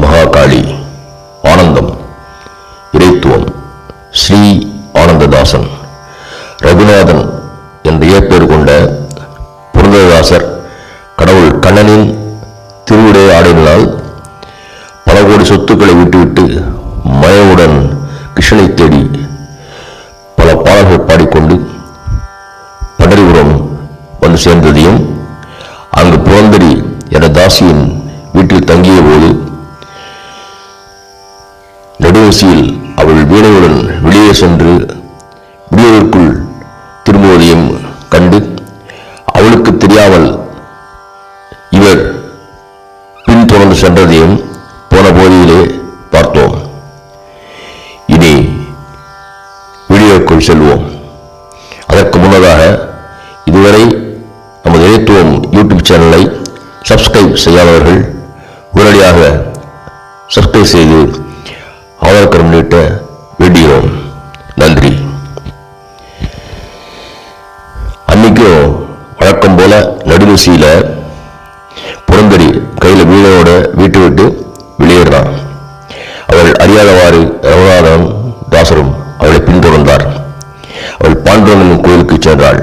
மகாகாளி ஆனந்தம் இறைத்துவம் ஸ்ரீ ஆனந்ததாசன் ரகுநாதன் என்ற இயற்பெயர் கொண்ட புரந்தரதாசர் கடவுள் கண்ணனின் திருவுடை ஆடினால் பல கோடி சொத்துக்களை விட்டுவிட்டு மயவுடன் கிருஷ்ணனை தேடி பல பாடல்கள் பாடிக்கொண்டு படரிபுரம் வந்து சேர்ந்ததையும் அங்கு புரந்தரி என்ற தாசியின் கடைசியில் அவள் வீணையுடன் வெளியே சென்று விடியதற்குள் திரும்புவதையும் கண்டு அவளுக்கு தெரியாமல் இவர் பின்தொடர்ந்து சென்றதையும் போன போதியிலே பார்த்தோம். இனி வீடியோக்குள் செல்வோம். அதற்கு முன்னதாக இதுவரை நமது இணைத்துவம் யூடியூப் சேனலை சப்ஸ்கிரைப் செய்யாதவர்கள் உடனடியாக சப்ஸ்கிரைப் செய்து ஆதரக்கரம் உள்ளிட்ட வீடியோ நன்றி. அன்னைக்கும் வழக்கம் போல நடுவசியில புறந்தறி கையில் வீணையோட வீட்டு விட்டு வெளியேறான் அவள் அறியாதவாறு ரகுநாதன் தாசரும் அவளை பின்தொடர்ந்தார். அவள் பாண்டுரங்கன் கோயிலுக்கு சென்றாள்.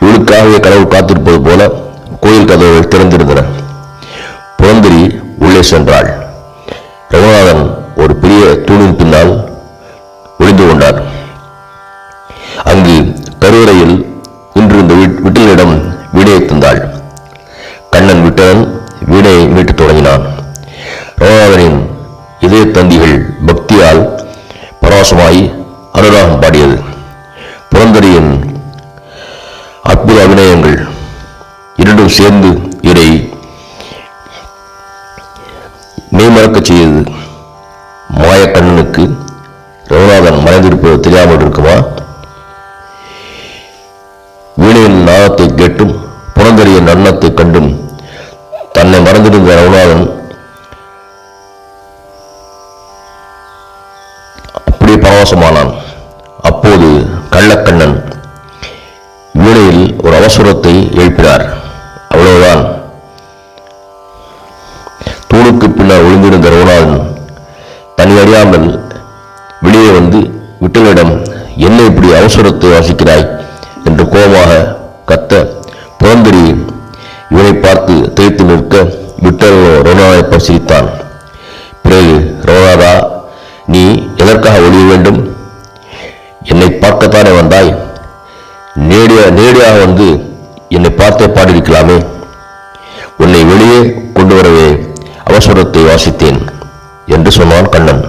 இவளுக்காகவே கடவுள் காத்திருப்பது போல கோயில் கதவுகள் திறந்திருந்தன. புறந்தறி உள்ளே சென்றாள். ரகுநாதன் ஒரு பெரிய தூணின் பின்னால் ஒளிந்து கொண்டார். அங்கு கருவறையில் இன்றிருந்த வீட்- விட்டலிடம் வீடே தந்தாள். கண்ணன் விட்டலன் வீடை மீட்டு தொடங்கினான். ரகுநாதனின் இதய தந்திகள் பக்தியால் பரவசமாய் அனுராகம் பாடியது. புரந்தரியின் அற்புத அபிநயங்கள் இரண்டும் சேர்ந்து வீணையின் நாதத்தை கேட்டும் புறந்தறியின் நன்னத்தை கண்டும் தன்னை மறந்திருந்த ரகுநாதன் அப்படியே பரவசமானான். அப்போது கள்ளக்கண்ணன் வீணையில் ஒரு அவசரத்தை எழுப்பினார். அவ்வளவுதான். தூணுக்கு பின்னால் ஒளிந்திருந்த ரகுநாதன் தன்னை அறியாமல் வெளியே வந்து விட்டலிடம் என்ன இப்படி அவசரத்தை வாசிக்கிறாய்? கோபமாக கத்த புறந்தரி இவனை பார்த்து தேய்த்து நிற்க விட்டலோ ரகுநாதை சிரித்தான் பிறகு ரோனாதா நீ எதற்காக ஒழிய வேண்டும்? என்னை பார்க்கத்தானே வந்தாய்? நேடிய நேடியாக வந்து என்னை பார்த்தே பாடியிருக்கலாமே. உன்னை வெளியே கொண்டு வரவே அவசரத்தை வாசித்தேன் என்று சொன்னான் கண்ணன்.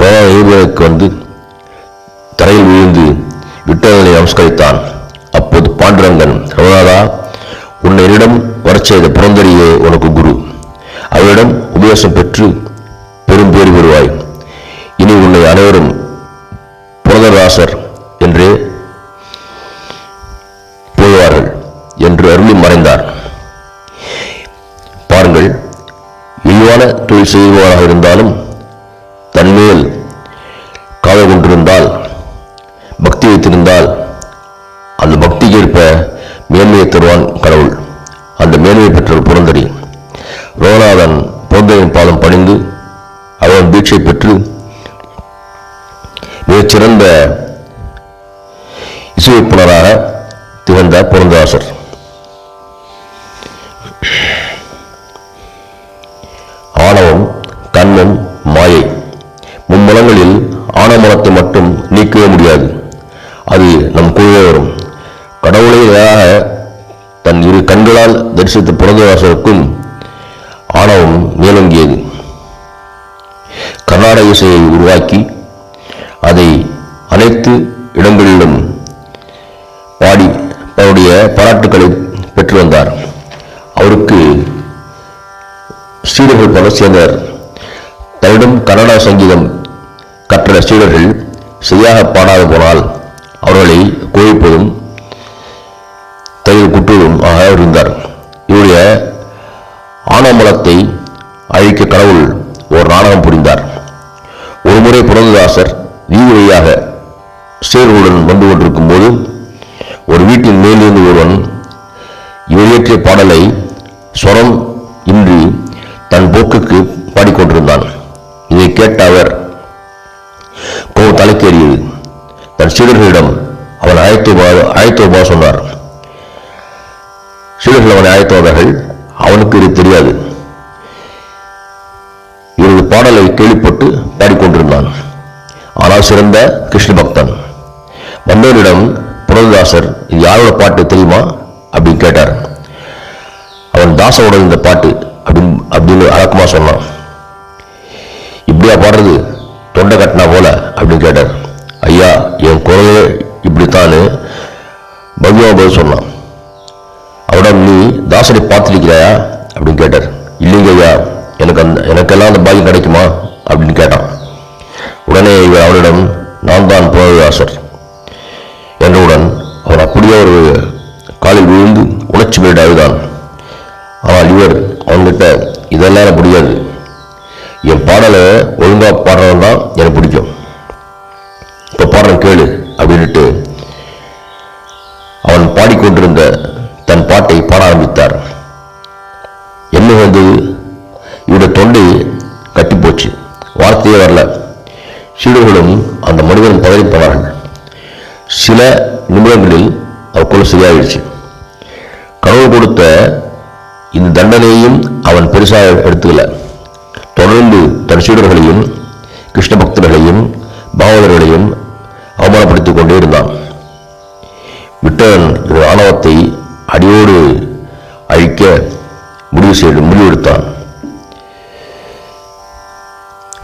ரோனா ஈடுபடுக்கு வந்து தரையில் விழுந்து விட்டதனை நமஸ்கரித்தான். அப்போது பாண்டுரங்கன் ரகுநாதா உன்னை என்னிடம் வரச் செய்த புரந்தரியே உனக்கு குரு. அவரிடம் உபதேசம் பெற்று பெரும் பேர் பெறுவாய். இனி உன்னை அனைவரும் புரதராசர் என்றே போவார்கள் என்று அருளி மறைந்தார். பாருங்கள் இழிவான தொழில் செய்பவராக இருந்தாலும் தன்மேல் மேன்மையை தருவான் கடவுள். அந்த மேன்மை பெற்ற புரந்தரி. ரோநாதன் புரந்தரின் பாதம் பணிந்து அவன் தீட்சை பெற்று மிகச்சிறந்த இசையமைப்பாளராக திகழ்ந்த புரந்தராசர். ஆணவம் கண்ணம் மாயை மும்மலங்களில் ஆணவமலத்தை மட்டும் நீக்கவே முடியாது. அது நம் குழுவே வரும். கடவுளை நேராக கண்களால் தரிசித்த புரந்தராசருக்கும் ஆணவம் மேலோங்கியது. கர்நாடக இசையை உருவாக்கி அதை அனைத்து இடங்களிலும் பாடி அவருடைய பாராட்டுக்களை பெற்று வந்தார். அவருக்கு ஸ்ரீடர்கள் பலர் சேர்ந்தனர் தன்னிடம் கன்னட சங்கீதம் கற்ற ஸ்ரீடர்கள் சரியாக பாடாது போனால் அவர்களை கோழிப்பதும் ஆக இருந்தார் இவருடைய ஆனமலத்தை அழிக்க கடவுள் ஒரு நாடகம் புரிந்தார். ஒரு முறை புரந்ததாசர் வீதி வழியாக சேர்வுடன் வந்து கொண்டிருக்கும் போது ஒரு வீட்டின் மேலிருந்து ஒருவன் இவர் இயற்றிய பாடலை சொரம் இன்றி தன் போக்குக்கு பாடிக்கொண்டிருந்தான். இதை கேட்ட அவர் கோ தலைக்கேறியது. தன் சீடர்களிடம் அவன் அழைத்து அழைத்து சொன்னார். சீடர்கள் அவனை அழைத்தவர்கள் அவனுக்கு இது தெரியாது. இவரது பாடலை கேள்விப்பட்டு பாடிக்கொண்டிருந்தான். ஆனால் சிறந்த கிருஷ்ண பக்தன். வந்தவரிடம் புரததாசர் இது யாரோட பாட்டு தெரியுமா? அப்படின்னு கேட்டார். அவன் தாசோட இந்த பாட்டு அப்படின்னு அப்படின்னு அடக்கமா சொன்னான். இப்படியா பாடுறது? தொண்டை கட்டினா போல அப்படின்னு கேட்டார். ஐயா என் குரலே இப்படித்தான்னு பகவான் பதில் சொன்னான். அவரிடம் நீ தாசரை பார்த்துருக்கிறாயா? அப்படின்னு கேட்டார். இல்லைங்க ஐயா எனக்கு அந்த எனக்கெல்லாம் அந்த பாக்கியம் கிடைக்குமா? அப்படின்னு கேட்டான். உடனே இவர் அவனிடம் நான் தான் புரதாசர் என்றவுடன் அவர் அப்படியே ஒரு காலில் விழுந்து உணர்ச்சி மீது அழுதான் ஆனால் இவர் அவன்கிட்ட இதெல்லாம் எனக்கு முடியாது என் பாடலை ஒழுங்காக பாடுறவன் தான் எனக்கு பிடிக்கும். இப்போ பாடுறேன் கேளு. அனைவரும் மனிதன் சில நிமிடங்களில் அவருக்குள்ள சரியாயிடுச்சு. கடவுள் கொடுத்த இந்த தண்டனையையும் அவன் பெருசாக எடுத்துக்கல. தொடர்ந்து தன் சீடர்களையும் கிருஷ்ண பக்தர்களையும் பாவலர்களையும் அவமானப்படுத்திக் கொண்டே இருந்தான். விட்டவன் ஒரு ஆணவத்தை அடியோடு அழிக்க முடிவு செய்து முடிவெடுத்தான்.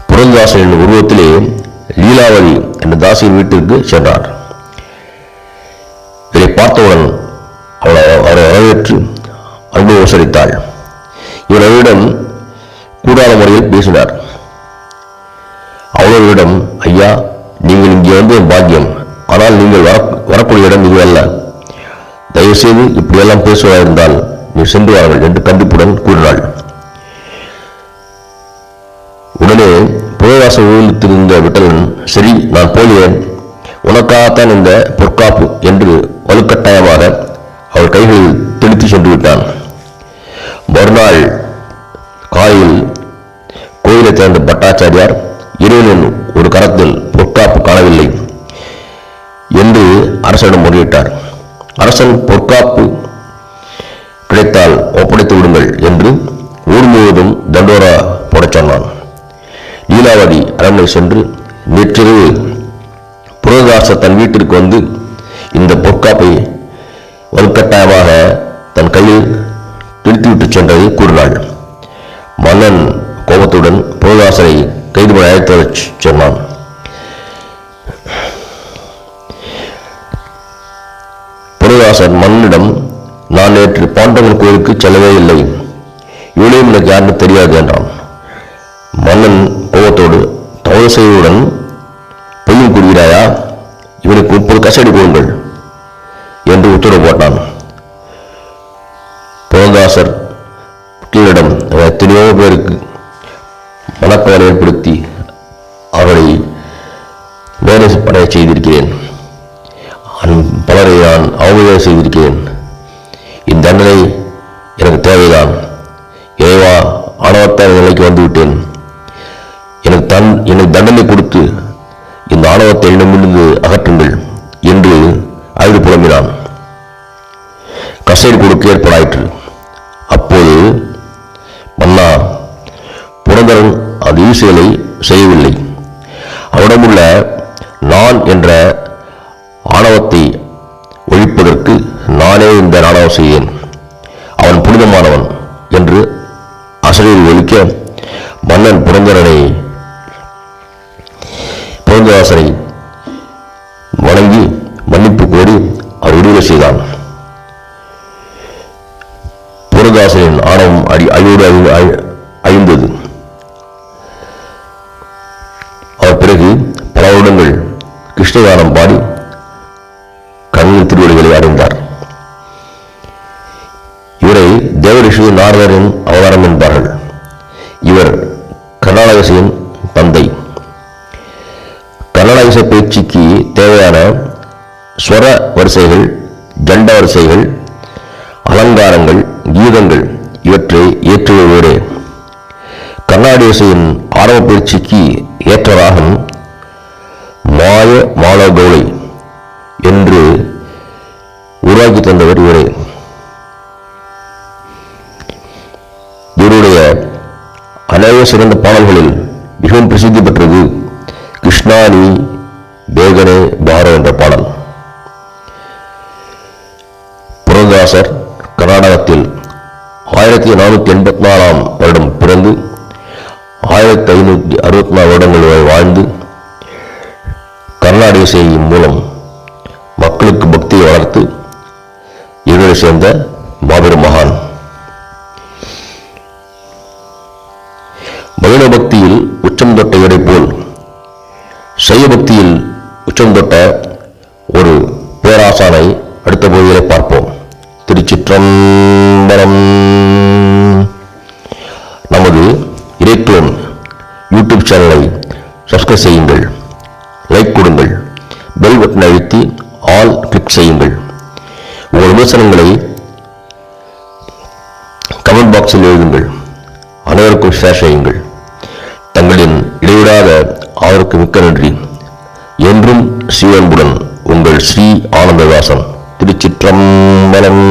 புரந்தாசனின் உருவத்திலே லீலாவதி என்று தாசியின் வீட்டிற்கு சென்றார். இதை பார்த்தவுடன் அவளை அவரை வரவேற்று அன்பு உசரித்தாள் இவர் அவரிடம் கூடாத முறையில் பேசினார். அவர்களிடம் ஐயா நீங்கள் இங்கே வந்து பாக்கியம். ஆனால் நீங்கள் வர வரக்கூடிய இடம் இது அல்ல. தயவுசெய்து இப்படியெல்லாம் பேசுவதா இருந்தால் நீ சென்று வாருங்கள் என்று கண்டிப்புடன் கூறினாள். உடனே புகழாச ஊழித்திருந்த விட்டலன் சரி நான் போகிறேன் உனக்காகத்தான் இந்த பொற்காப்பு என்று வலுக்கட்டாயமாக அவள் கைகளில் தெளித்து சென்று விட்டான் மறுநாள் காலையில் கோயிலை திறந்த பட்டாச்சாரியார் இறைவனின் ஒரு கரத்தில் பொற்காப்பு காணவில்லை என்று அரசனிடம் முறையிட்டார். அரசன் பொற்காப்பு கிடைத்தால் லீலாவதி சென்று நேற்றிரவு புரதாச தன் வீட்டிற்கு வந்து இந்த பொற்காப்பை வலுக்கட்டாயமாக தன் கையில் பிடித்துவிட்டு சென்றதை கூறினாள். மன்னன் கோபத்துடன் புரதாசரை கைது பண்ண அழைத்து வரச் சொன்னான் புரதாசன் மன்னனிடம் நான் நேற்று பாண்டவன் கோயிலுக்கு செல்லவே இல்லை. இவளையும் எனக்கு யாருன்னு தெரியாது என்றான். மன்னன் தவறு பொய்யும் கூறுகிறாயா? இவனுக்கு முப்பது கசடி கொடுங்கள் என்று உத்தரவு போட்டான். புலந்தாசர் கீழிடம் எத்தனையோ பேருக்கு மனக்கவலை ஏற்படுத்தி அவரை வேலை படைய செய்திருக்கிறேன். பலரை நான் அவமதியாக செய்திருக்கிறேன். அந்த செய்யவில்லை. அவனமுள்ள நான் என்ற ஆணவத்தை ஒழிப்பதற்கு நானே இந்த நாணவம் செய்தேன் அவன் புனிதமானவன் என்று அசலில் ஒழிக்க மன்னன் புரந்தரனை புரந்தவாசனை வணங்கி மன்னிப்பு கோரி அவர் விடுதலை செய்தான். புரதாசனின் ஆணவம் அடி அழியோடு அழி- வருடங்கள் கிருஷ்ணகானம் பாடி கண்ணன் திருவடிகளை அடைந்தார் இவரை தேவரிஷி நாரதரின் அவதாரம் என்பார்கள். இவர் கர்நாடகசியின் தந்தை. கர்நாடக இசை பயிற்சிக்கு தேவையான ஸ்வர வரிசைகள் ஜண்ட வரிசைகள் அலங்காரங்கள் கீதங்கள் இவற்றை இயற்றுவதோடு கர்நாடக இசையின் ஆரம்ப பயிற்சிக்கு ஏற்ற ராகம் மாய மாலகௌளை என்று உருவாக்கி தந்தவர் இவரே இவருடைய அநேக சிறந்த பாடல்களில் மிகவும் பிரசித்தி பெற்றது கிருஷ்ணானி பேகனே பாரோ என்ற பாடல். புரதாசர் கர்நாடகத்தில் ஆயிரத்தி நானூற்றி எண்பத்தி நாலாம் வருடம் பிறந்து ஆயிரத்தி ஐநூற்றி அறுபத்தி நாலு வருடங்கள் வரை வாழ்ந்து சேவை செய்யும் மூலம் மக்களுக்கு பக்தியை வளர்த்து இவரை சேர்ந்த மாபெரும் மகான். வைண பக்தியில் உச்சம் தொட்ட இவரை போல் சைவ பக்தியில் உச்சம் தொட்ட ஒரு பேராசானை அடுத்த பகுதியிலே பார்ப்போம். திருச்சிற்றம்பரம் நமது இறைத்தோன் யூடியூப் சேனலை சப்ஸ்கிரைப் செய்யுங்கள். பட்டன் அழுத்தி ஆல் கிளிக் செய்யுங்கள். உங்கள் விமர்சனங்களை கமெண்ட் பாக்ஸில் எழுதுங்கள். அனைவருக்கும் ஷேர் செய்யுங்கள். தங்களின் இடைவிடாத அவருக்கு மிக்க நன்றி. என்றும் சிவன்புடன் உங்கள் ஸ்ரீ ஆனந்ததாசன் திருச்சிற்றம்பலம்.